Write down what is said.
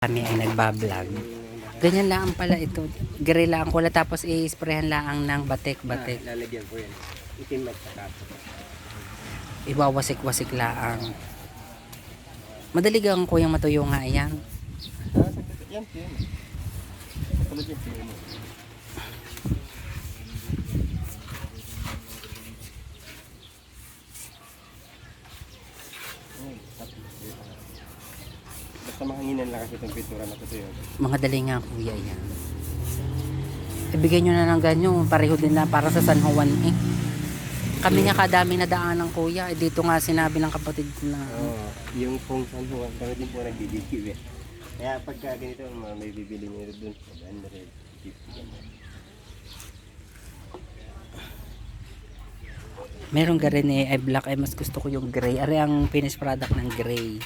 kami ay nagbablog. Ganyan lang pala ito. Lang ko lang tapos i-sprayhan lang ng batik-batik. Ah, lalagyan ko yan. Itim at saka. Iwawasik-wasik lang. Madali gang kuyang matuyo nga yan. Ah, yan, yan. Yan, yan. Ayun, tapos, dito. Basta mahanginan lang kasi itong pintura na ito yun. Mga dali nga kuya yan. Ibigay nyo na ng ganyo. Pareho din lang para sa San Juan eh. Kami nga kadami na daan ng kuya. Eh, dito nga sinabi ng kapatid ko na Oo, yung pong San Juan, kami din po nagbibigay eh. Kaya pagka ganito, mga may bibili nyo doon sa 150 ganyan. meron ka rin eh ay black ay mas gusto ko yung gray. Ari ang finished product ng gray.